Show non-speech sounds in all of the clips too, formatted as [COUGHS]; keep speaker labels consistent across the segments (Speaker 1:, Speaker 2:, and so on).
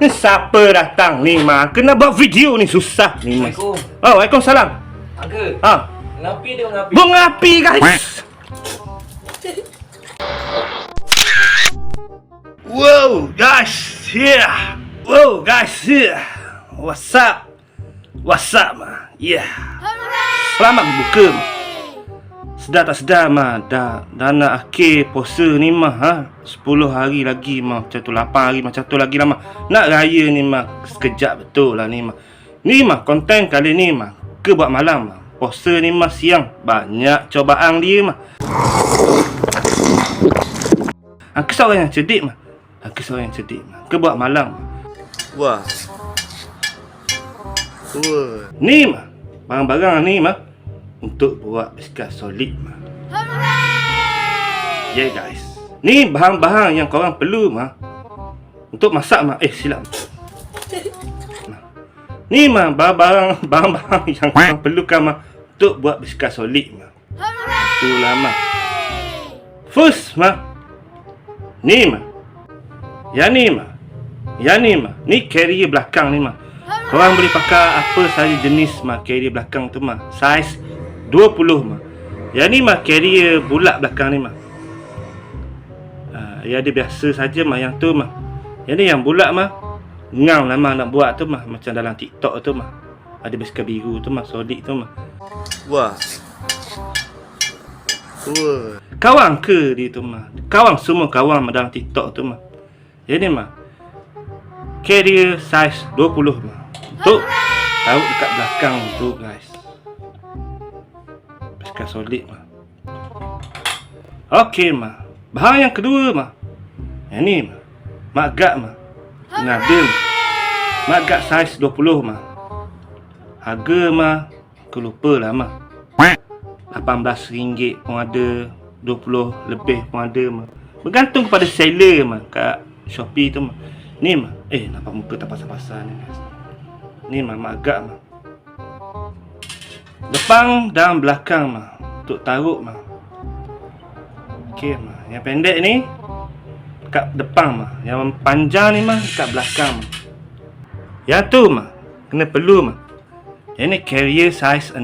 Speaker 1: Ni siapa datang ni mah? Kena buat video ni susah ni mah.
Speaker 2: Assalamualaikum.
Speaker 1: Oh, Waalaikumsalam.
Speaker 2: Uncle.
Speaker 1: Ha.
Speaker 2: Ngapi dia ngapi?
Speaker 1: Bunga api guys. Wow, guys, here. Wow, guys, here. What's up? What's up, mah? Yeah. Selamat berbuka. Mah. Sedar tak sedar mah dah dah nak akhir puasa ni mah ha? 10 hari lagi mah macam tu 8 hari macam tu lagi lah mah nak raya ni mah sekejap betul lah ni mah ni mah konten kali ni mah ke buat malam mah puasa ni mah siang. Banyak cobaan dia mah Aku seorang yang cerdik mah Aku seorang yang cerdik mah ke buat malam mah Wah. Wah. Ni mah Barang-barang ni mah Untuk buat basikal solid mah. Yeah guys. Ni bahan-bahan yang korang perlu mah. Untuk masak mah. Eh silap. Ni mah barang-barang Barang-barang [LAUGHS] yang korang perlukan mah Untuk buat basikal solid mah. Itulah mah. First mah. Ni mah. Yang ni mah. Yang ni mah. Ni carrier belakang ni mah. Korang boleh pakai apa saja jenis mah carrier belakang tu mah. Saiz 20 mah. Yang ni mah carrier bulat belakang ni mah. Uh, ya dia biasa saja mah yang tu mah. Yang ni yang bulat mah. Ngam lah mah nak buat tu mah macam dalam TikTok tu mah. Ada basikal biru tu mah solid tu mah. Wah. Wah. Kawang ke dia tu mah? Kawang semua kawang mah dalam TikTok tu mah. Yang ni mah. Carrier size 20 mah. Untuk taruh dekat belakang tu guys. Basikal solid mah. Okey mah. Bahan yang kedua mah. Yang ni mah. Magat mah. Nada mah. Magat saiz 20 mah. Harga mah. Aku lupa lah mah. RM18 pun ada. 20 lebih pun ada mah. Bergantung kepada seller mah. Kat Shopee tu mah. Ni mah. Eh nampak muka tak pasal-pasal ni. Ni mah mak agak mah. Depan dan belakang mah. Untuk taruh mah. Okey mah. Yang pendek ni kat depan mah. Yang panjang ni mah kat belakang mah. Yang tu mah kena perlu mah. Yang ni carrier size 16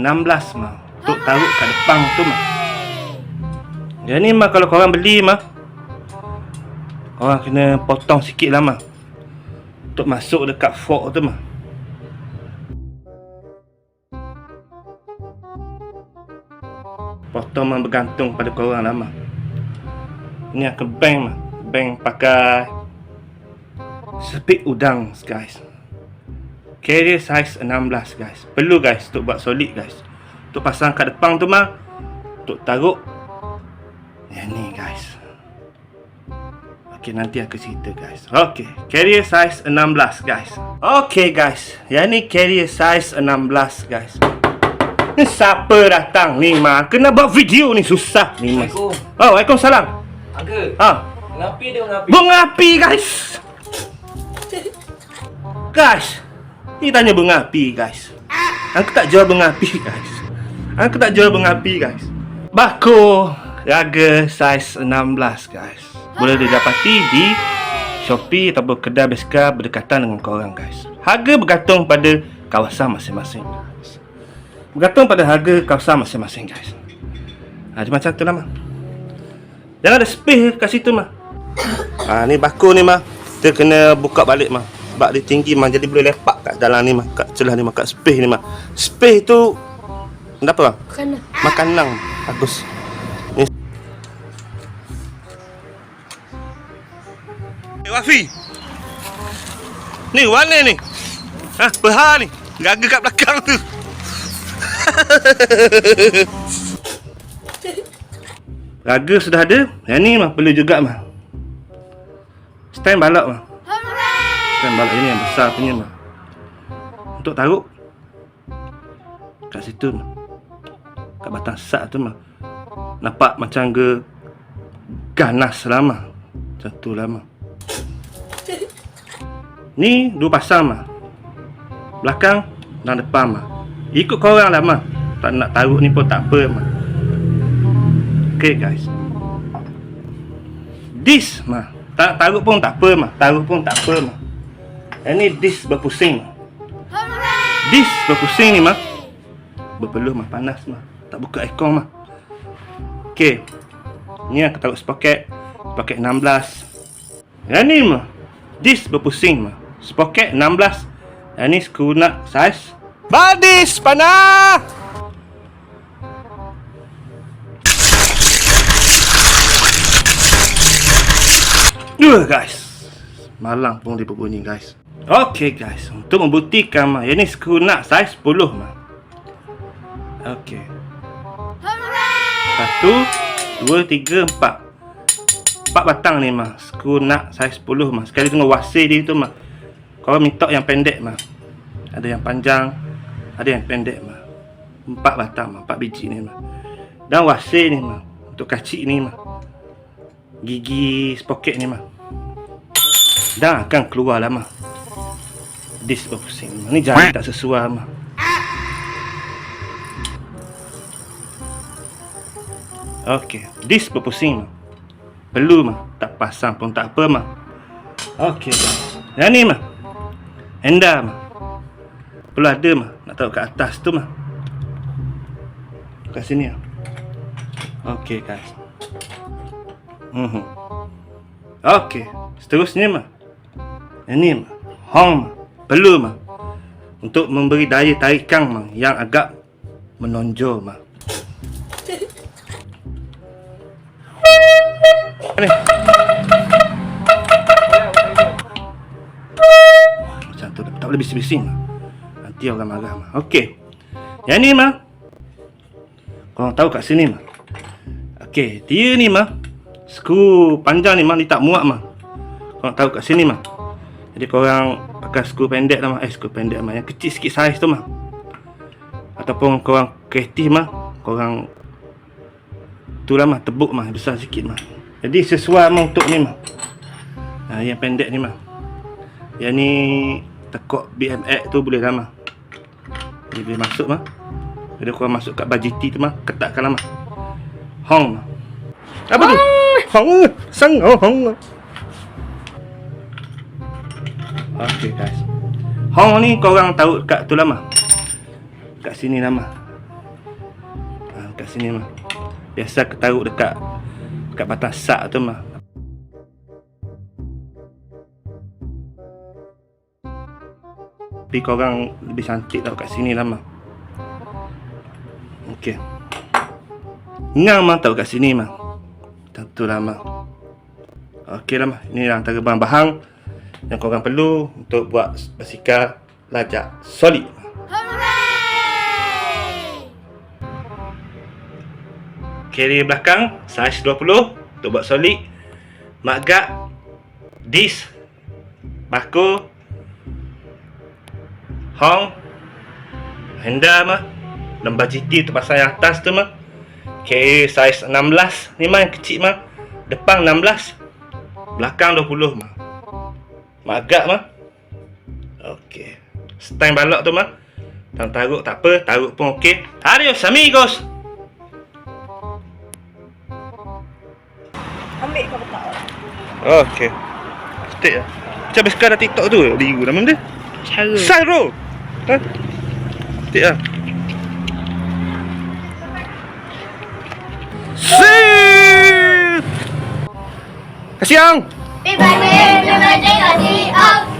Speaker 1: mah. Untuk taruh kat depan tu mah. Yang ni mah kalau korang beli mah. Korang kena potong sikit lah mah. Untuk masuk dekat fork tu mah. Potong mah bergantung pada korang mah. Ini bank mah. Bank pakai speed udang guys. Carrier size 16 guys. Perlu guys untuk buat solid guys. Untuk pasang kat depan tu mah. Untuk taruh. Yang ni guys. Okey nanti aku cerita guys. Okey, carrier size 16 guys. Okey guys, yang ni carrier size 16 guys. Ni siapa datang ni mah? Kena buat video ni susah ni.
Speaker 2: Assalamualaikum.
Speaker 1: Oh, Waalaikumsalam.
Speaker 2: Uncle.
Speaker 1: Ha,
Speaker 2: Ngapi dia ngapi?
Speaker 1: bunga api guys. Guys, ni tanya bunga api guys. Aku tak jual bunga api guys. Aku tak jual bunga api guys. Bako harga saiz 16 guys. Boleh didapati di Shopee ataupun kedai basikal berdekatan dengan korang guys. Harga bergantung pada kawasan masing-masing. Bergantung pada harga kawasan masing-masing guys. Ha, dia macam tu lah mah. Jangan ada space kat situ mah. [COUGHS] Ha, ni bako ni mah. Kita kena buka balik mah. Sebab dia tinggi mah jadi boleh lepak kat dalam ni mah. Kat celah ni mah kat space ni mah. Space tu Kenapa bang?
Speaker 3: Makanan.
Speaker 1: Makanan Bagus Ni Hey Wafi Ni mana ni? Ha? Behar ni Gaga kat belakang tu [LAUGHS] Raga sudah ada? Yang ni mah perlu juga mah. Stand balak mah. Stand balak ini yang besar punya mah. Untuk taruh Kat situ mah. Kat batang sak tu mah. Nampak macam ge Ganas lah mah. Macam tu lah [LAUGHS] Ni dua pasang mah. Belakang dan depan mah Ikut korang lah mah Tak nak taruh ni pun tak apa mah Okay guys This mah Tak taruh pun tak apa mah Taruh pun tak apa mah Yang ni dis berpusing. Dis berpusing ni mah. Berpeluh mah panas mah. Tak buka aircon mah. Okey. Ni aku taruh sprocket. Sprocket 16. Yang ni mah. Dis berpusing mah. Sprocket 16. Yang ni skru nak saiz. Badis panah! Dua guys. Malang pun dia berbunyi guys. Okay guys, untuk membuktikan mah, yang ni skru nak saiz 10 mah. Okay. Satu, dua, tiga, empat. Empat batang ni mah. Skru nak saiz 10 mah. Sekali tengok wasir dia tu mah. Korang minta yang pendek mah. Ada yang panjang, ada yang pendek mah. Empat batang mah, empat biji ni mah. Dan wasir ni mah. Untuk kacik ni mah. Gigi sprocket ni mah. Dah akan keluar lah mah. Dis berpusing mah. Ni jari tak sesuai mah. Okey, berpusing mah. Perlu mah, tak pasang pun tak apa mah. Okey. Yang ni mah. Enda mah. Perlu ada mah, nak taruh kat atas tu mah. Kat sini ah. Okey, guys. Mhm. Okey, seterusnya mah. Yang ni mah. Hong mah. Perlu mah. Untuk memberi daya tarikan mah yang agak menonjol mah. Ni. Macam tu tak boleh bising-bising lah. Nanti orang marah mah. Okey. Yang ni mah. Korang tahu kat sini mah. Okey, dia ni mah. Skru panjang ni mah ni tak muat mah. Korang tahu kat sini mah. Jadi korang pakai skru pendek lah mah. Eh skru pendek mah. Yang kecil sikit saiz tu mah. Ataupun korang kreatif mah. Korang tu lah mah tebuk mah besar sikit mah. Jadi sesuai mah untuk ni mah. Ha, yang pendek ni mah. Yang ni tekuk BMX tu boleh lah Ni boleh masuk mah. Jadi korang masuk kat bajiti tu mah, ketatkan lah mah. Hong. Apa tu? Hong. Sang oh, hong. Okay guys. Hong ni korang tahu kat tu mah. Kat sini mah. Ha, kat sini mah. Biasa ketaruh dekat dekat batang sak tu mah. Tapi korang lebih cantik tau kat sini lah mah. Okey. Ngang mah tahu kat sini mah. Tentu lah mah. Okey lah mah. Ini antara bahan-bahan yang korang perlu untuk buat basikal lajak solid. Carrier belakang saiz 20 untuk buat solid. Maggat dis bako hong henda mah lembar GT tu pasang yang atas tu mah carrier saiz 16 ni mah yang kecil mah depan 16 belakang 20 mah maggat mah okey stand balok tu mah Tang taruk tak apa, taruk pun okey. Adios amigos.
Speaker 3: Ambil kau letak.
Speaker 1: Okey. Stick lah. Macam habis sekarang TikTok tu Liu nama dia
Speaker 3: Cara.
Speaker 1: Sairo Ha? Di ah. Shit!
Speaker 4: Kasiang! Happy birthday, happy birthday, Kasiang!